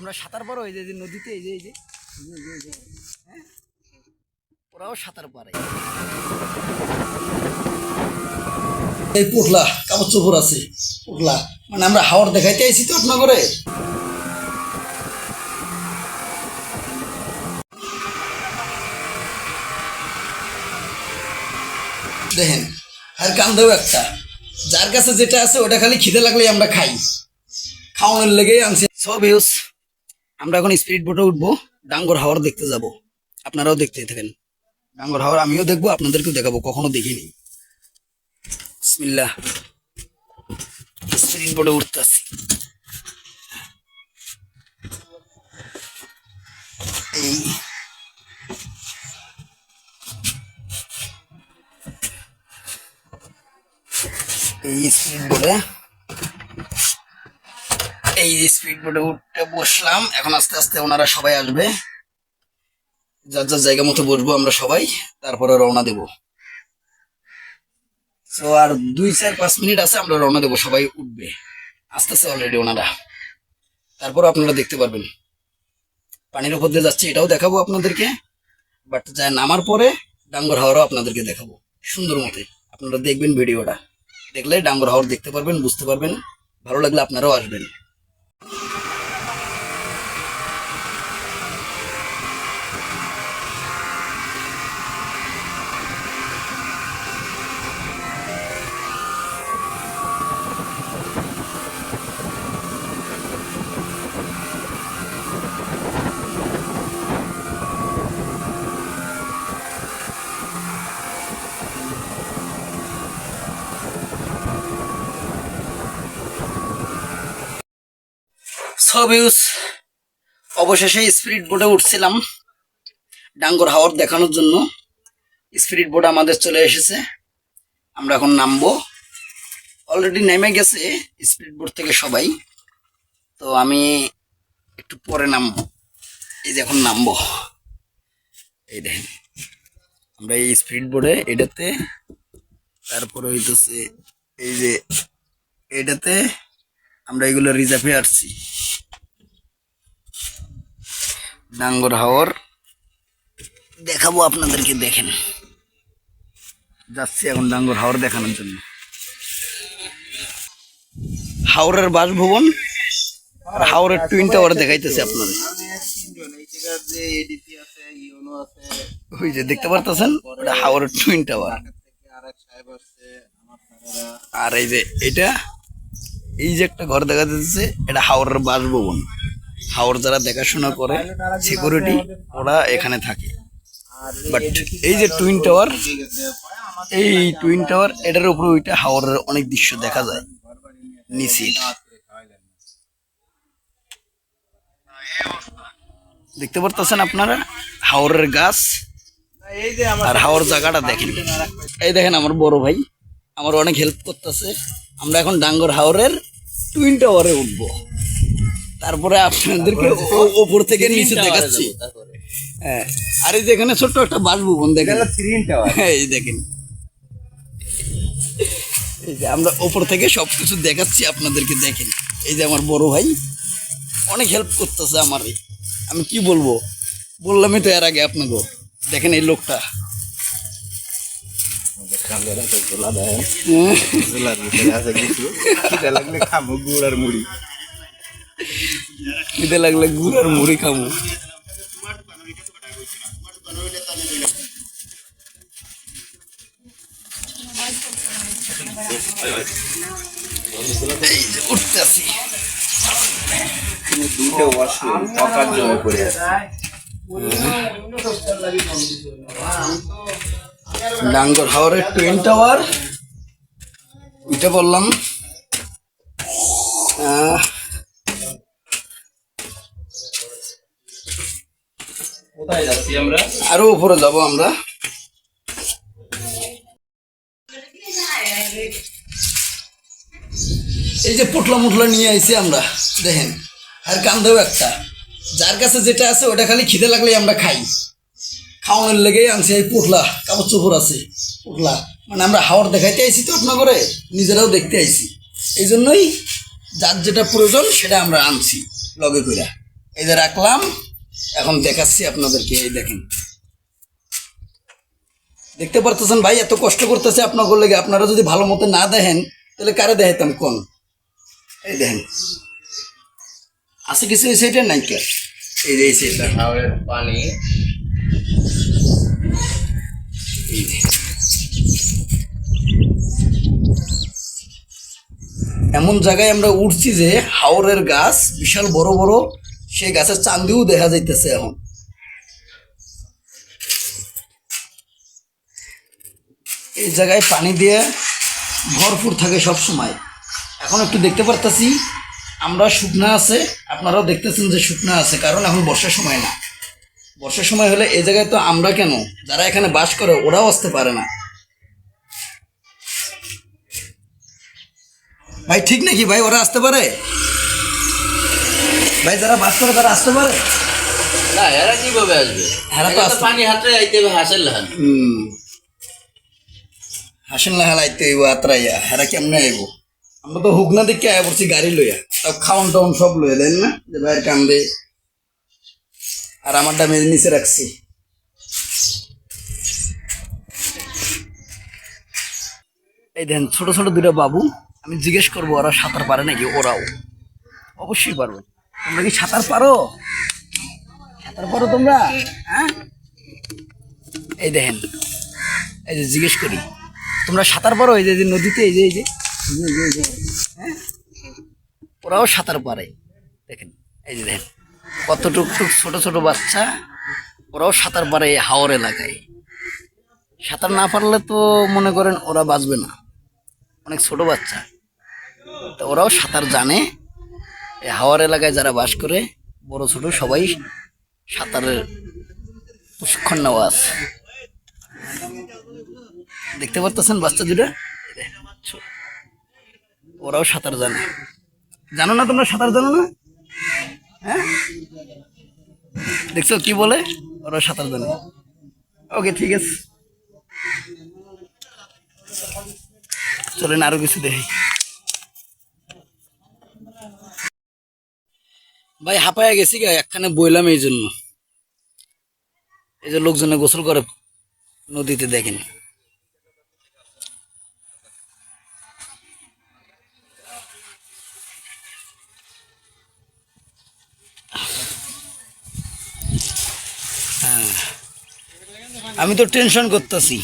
তোমরা সাঁতার পারো? এই যে নদীতে এই যে এই যে। হ্যাঁ? ওরাও সাঁতার পারে। এই পুটলা কাপড় চোপড় আছে। পুটলা মানে আমরা হাওড় দেখাইতে আইছি তো আপনার করে দেখেন আর কান্দেও একটা। যার কাছে যেটা আছে ওটা খালি খিদে লাগলেই আমরা খাই। খাওয়ানোর লেগেই আনছি। সব ইউজ। আমরা এখন স্পিরিট বোটে উঠবো, ডাঙ্গর হাওয়ার দেখতে যাব। আপনারাও দেখতে থাকেন। ডাঙ্গর হাওয়ার আমিও দেখব, আপনাদেরকেও দেখাবো, কখনো দেখিনি। বিসমিল্লাহ। স্পিরিট বোটে উঠতেছি এই। এই স্পিড বোটে এই স্পিড বোটে উঠতে বসলাম। এখন আস্তে আস্তে ওনারা সবাই আসবে। যার যার জায়গা মতো বসবো আমরা সবাই, তারপরে রওনা দেব। তো আর দুই চার পাঁচ মিনিট আছে, আমরা রওনা দেবো, সবাই উঠবে। আস্তে আস্তে অলরেডি ওনারা। তারপর আপনারা দেখতে পারবেন। পানির উপর দিয়ে যাচ্ছে, এটাও দেখাবো আপনাদেরকে। বাট যা নামার পরে ডাঙ্গর হাওয়ারও আপনাদেরকে দেখাবো। সুন্দর মতে আপনারা দেখবেন ভিডিওটা। দেখলে ডাঙ্গর হাওয়ার দেখতে পারবেন, বুঝতে পারবেন। ভালো লাগলে আপনারাও আসবেন। সব ইউজ অবশেষে স্পিরিট বোটে উঠছিলাম ডাঙ্গর হাওয়ার দেখানোর জন্য। স্পিরিট বোট আমাদের চলে এসেছে। আমরা এখন নামবো। অলরেডি নেমে গেছে স্পিরিট বোট থেকে সবাই। তো আমি একটু পরে নামবো। এই যে এখন নামবো। এই দেখেন। আমরা এই স্পিরিট বোর্ডে এটাতে, তারপরে হইতেছে এই যে এটাতে আমরা এগুলো রিজার্ভে আসছি ডাঙ্গর হাওর। দেখাবো আপনাদেরকে, দেখেন। যাচ্ছি এখন ডাঙ্গর হাওর দেখানোর জন্য। হাওরের বাসভবন, আর হাওরের টুইন টাওয়ার দেখাইতেছে আপনাদের। ওই যে দেখতে পারতেছেন? ওটা হাওরের টুইন টাওয়ার আর এই যে এটা, এই যে একটা ঘর দেখা যাচ্ছে, এটা হাওড়ের বাসভবন। হাওড় যারা দেখাশোনা করে সিকিউরিটি ওরা এখানে থাকে। বাট এই যে টুইন টাওয়ার এই টুইন টাওয়ার এটার উপরে ওইটা হাওড়ের অনেক দৃশ্য দেখা যায়। নিচে দেখতে পারতেছেন আপনারা? হাওড়ের গাছ আর হাওড় জায়গাটা দেখেন। এই দেখেন আমার বড় ভাই, আমার অনেক হেল্প করতেছে। আমরা এখন ডাঙ্গর হাওরের টুইন টাওয়ারে উঠবো। তারপরে আপনাদেরকে ওপর থেকে নিচে দেখাচ্ছি হ্যাঁ। আর এই যেখানে ছোট্ট একটা বাসভবন দেখেন। হ্যাঁ, এই দেখেন। এই যে আমরা ওপর থেকে সবকিছু দেখাচ্ছি আপনাদেরকে দেখেন। এই যে আমার বড় ভাই অনেক হেল্প করতেছে আমার আমি কি বলব? বললামই তো এর আগে আপনাকে। দেখেন এই লোকটা। লাগলে খামো গুড় আর মুড়ি। খিদে লাগলে গুড় আর মুড়ি যে উঠতেছি দুটো ডাঙ্গর হাওয়ারের টুইন টাওয়ার ওইটা বললাম। আহ, আরও উপরে যাব আমরা। এই যে পোটলা মুটলা নিয়ে আইছি আমরা, দেখেন। আর কান্দেও একটা। যার কাছে যেটা আছে, ওটা খালি খিদে লাগলেই আমরা খাই। খাওয়ানোর লেগেই আনছি এই পোটলা, কাপড় চোপড় আছে। পোটলা। মানে আমরা হাওড় দেখাইতে আইছি তো আপনার করে নিজেরাও দেখতে আইছি। এই জন্যই যার যেটা প্রয়োজন, সেটা আমরা আনছি, লগে কইরা। এই যে রাখলাম। এখন দেখাচ্ছি আপনাদেরকে এই দেখেন। দেখতে পারতেছেন ভাই এত কষ্ট করতেছে আপনার লেগে। আপনারা যদি ভালো মতো না দেখেন তাহলে কারে দেখাইতাম কোন? এই দেখেন। আছে কিছু সাইডে নাই কে এই যে হাওড়ের পানি। এমন জায়গায় আমরা উঠছি যে হাওরের গাছ বিশাল বড় বড় সেই গাছের চান্দিও দেখা যাইতেছে এখন। এই জায়গায় পানি দিয়ে ভরপুর থাকে সব সময়। এখন একটু দেখতে পারতাছি, আমরা শুকনা আছে, আপনারাও দেখতেছেন যে শুকনা আছে, কারণ এখন বর্ষার সময় না। বর্ষার সময় হলে এই জায়গায় তো আমরা কেন? যারা এখানে বাস করে, ওরাও আসতে পারে না। ভাই, ঠিক নাকি? ভাই, ওরা আসতে পারে? ভাই যারা বাস করে তারা আসতে পারে? না এরা কীভাবে আসবে? এরা তো এরা। পানি হাতে আইতে হবে হাসের লাহান। হুম। হাসেন না হেলাইতে আইব আত্রাইয়া। হেরা কেমনে আইব? আমরা তো হুগনা দিকে আয়া পড়ছি গাড়ি লইয়া। তাও খাওয়ান টাউন সব লইয়া দেন না? যে ভাইয়ের কান্দে। আর আমারটা মেয়ে নিচে রাখছি। এই দেন ছোট ছোট দুটো বাবু আমি জিজ্ঞেস করব ওরা সাঁতার পারে নাকি? ওরাও। অবশ্যই পারবে। তোমরা কি সাঁতার পারো? সাঁতার পারো তোমরা? হ্যাঁ? এই দেখেন, এই যে জিজ্ঞেস করি, তোমরা সাঁতার পারো? এই যে নদীতে, এই যে এই যে হ্যাঁ? ওরাও সাঁতার পারে। দেখেন, এই যে দেখেন কত টুকটুক ছোট ছোট বাচ্চা, ওরাও সাঁতার পারে হাওর এলাকায়। সাঁতার না পারলে তো মনে করেন ওরা বাঁচবে না। অনেক ছোট বাচ্চা। তো ওরাও সাঁতার জানে। এই হাওয়ার এলাকায় যারা বাস করে, বড় ছোট সবাই সাঁতারের প্রশিক্ষণ নেওয়া আছে। দেখতে পারতেছেন বাচ্চা দুটা ওরাও সাঁতার জানে। জানো না তোমরা সাঁতার জানো না? হ্যাঁ? দেখছ কি বলে? ওরা সাঁতার জানে। ওকে, ঠিক আছে। চলেন আরও কিছু দেখি। ভাই হাঁপায়া গেছি গা, একখানে বইলাম এই জন্য এই যে লোকজনে গোসল করে নদীতে দেখেন। হ্যাঁ। আমি তো টেনশন করতেছি।